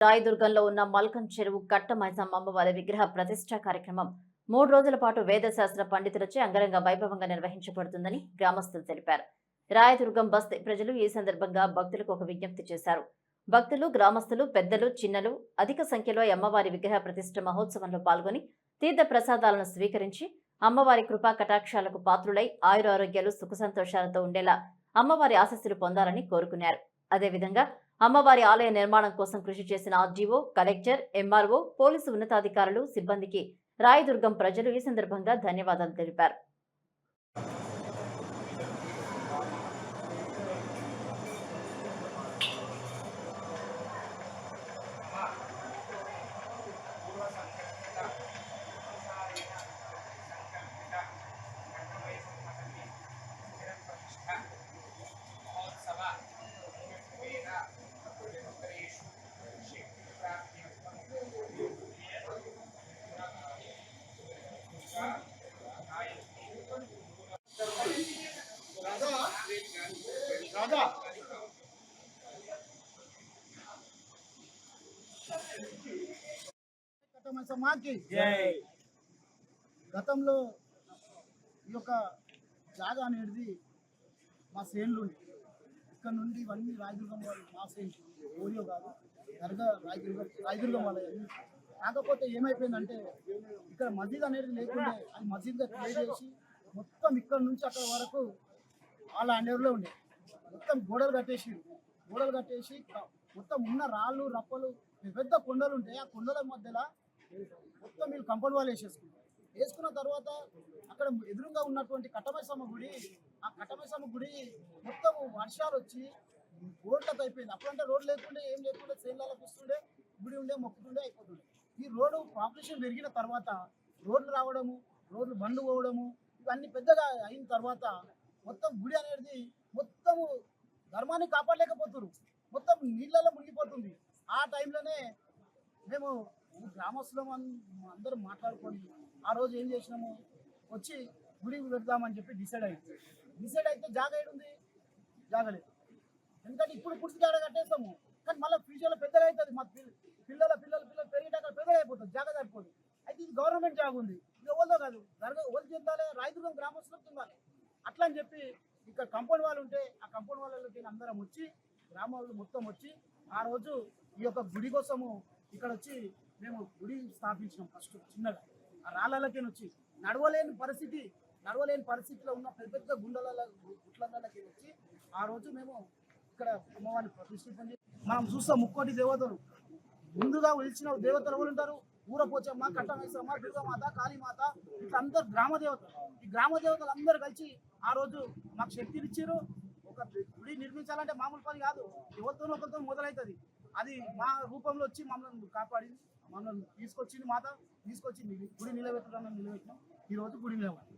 రాయదుర్గంలో ఉన్న మల్కం చెరువు కట్ట మైసమ్మ అమ్మవారి విగ్రహ ప్రతిష్ఠా కార్యక్రమం మూడు రోజుల పాటు వేదశాస్త్ర పండితులచే అంగరంగ వైభవంగా నిర్వహించబడుతుందని గ్రామస్తులు తెలిపారు. రాయదుర్గం బస్తీ ప్రజలు ఈ సందర్భంగా భక్తులకు ఒక విజ్ఞప్తి చేశారు. భక్తులు గ్రామస్తులు పెద్దలు చిన్నలు అధిక సంఖ్యలో అమ్మవారి విగ్రహ ప్రతిష్ఠ మహోత్సవంలో పాల్గొని తీర్థ ప్రసాదాలను స్వీకరించి అమ్మవారి కృపా కటాక్షాలకు పాత్రులై ఆయురారోగ్యాలు సుఖ సంతోషాలతో ఉండేలా అమ్మవారి ఆశస్సులు పొందాలని కోరుకున్నారు. అదేవిధంగా అమ్మవారి ఆలయ నిర్మాణం కోసం కృషి చేసిన ఆర్డీఓ కలెక్టర్ ఎంఆర్ఓ పోలీసు ఉన్నతాధికారులు సిబ్బందికి రాయదుర్గం ప్రజలు ఈ సందర్భంగా ధన్యవాదాలు తెలిపారు. రాధా. గతంలో ఈ యొక్క జాగా అనేది మా సేన్లు ఇక్కడ నుండి ఇవన్నీ రాయదుర్గం వాళ్ళు మా సేన్ ఓరియో కాదు దర్గా రాయదుర్గం రాయదుర్గం వాళ్ళ కాకపోతే ఏమైపోయిందంటే ఇక్కడ మసీద్ అనేది లేకుండే అది మసీద్గా క్రియేట్ చేసి మొత్తం ఇక్కడ నుంచి అక్కడ వరకు వాళ్ళ అండర్లో ఉండే. మొత్తం గోడలు కట్టేసి గోడలు కట్టేసి మొత్తం ఉన్న రాళ్ళు రప్పలు పెద్ద కొండలు ఉంటాయి ఆ కొండల మధ్యలో మొత్తం వీళ్ళు కంపౌండ్ వాళ్ళు వేసేసుకుంటారు వేసుకున్న తర్వాత అక్కడ ఎదురుగా ఉన్నటువంటి కట్టమైసమ్మ గుడి ఆ కట్టమైసమ్మ గుడి మొత్తం వర్షాలు వచ్చి రోడ్లకు అయిపోయింది. అప్పుడంటే రోడ్ లేకుండా ఏం లేకుండా సేన్లకు వస్తుండే గుడి ఉండే మొక్కుతుండే అయిపోతుండే. ఈ రోడ్డు పాపులేషన్ పెరిగిన తర్వాత రోడ్లు రావడము రోడ్లు బండ్లు పోవడము ఇవన్నీ పెద్దగా అయిన తర్వాత మొత్తం గుడి అనేది మొత్తము ధర్మాన్ని కాపాడలేకపోతున్నారు మొత్తం నీళ్ళలో మునిగిపోతుంది. ఆ టైంలోనే మేము గ్రామస్తులం అందరూ మాట్లాడుకొని ఆ రోజు ఏం చేసినాము? వచ్చి గుడికి పెడదామని చెప్పి డిసైడ్ అయింది డిసైడ్ అయితే జాగ ఉంది జాగలేదు. ఎందుకంటే ఇప్పుడు పుడిచి జాగ కట్టేస్తాము. కానీ మళ్ళీ ఫ్యూచర్లో పెద్దగా అవుతుంది. మా పిల్ల- పిల్లల పిల్లల పిల్లలు పెరిగేటాక పెద్దగా అయిపోతుంది. జాగ సరిపోదు. అయితే ఇది గవర్నమెంట్ జాగ ఉంది ఇది ఎవరిదో కాదు. జరగ ఎవరు చెందాలి? రైతులు గ్రామస్తులకు చెందాలి. ఎట్లా అని చెప్పి ఇక్కడ కంపౌండ్ వాళ్ళు ఉంటే ఆ కంపౌండ్ వాళ్ళకి అందరం వచ్చి గ్రామ వాళ్ళు మొత్తం వచ్చి ఆ రోజు ఈ యొక్క గుడి కోసము ఇక్కడ వచ్చి మేము గుడి స్థాపించినాం ఫస్ట్ చిన్నగా. ఆ రాళ్ళకి వచ్చి నడవలేని పరిస్థితి నడవలేని పరిస్థితిలో ఉన్న పెద్ద పెద్ద గుండెల గుట్లకి వచ్చి ఆ రోజు మేము ఇక్కడ అమ్మవారిని ప్రతిష్ఠించి మనం చూస్తాం ముక్కోటి దేవతలు. ముందుగా పిలిచిన దేవతలు ఎవరు ఉంటారు? ఊరపోచమ్మ కట్టమేసమ్మ దుర్గమాత కాళీమాత ఇట్లా అందరు గ్రామదేవతలు ఈ గ్రామదేవతలు అందరూ కలిసి ఆ రోజు మాకు శక్తిని ఇచ్చారు. ఒక గుడి నిర్మించాలంటే మామూలు పని కాదు. ఎవరితోనో ఒకరితో మొదలవుతుంది అది మా రూపంలో వచ్చి మమ్మల్ని కాపాడింది. మమ్మల్ని తీసుకొచ్చింది మాత. తీసుకొచ్చింది గుడి నిలబెట్టడం నిలబెట్టినాం. ఈ రోజు గుడి నిలబడి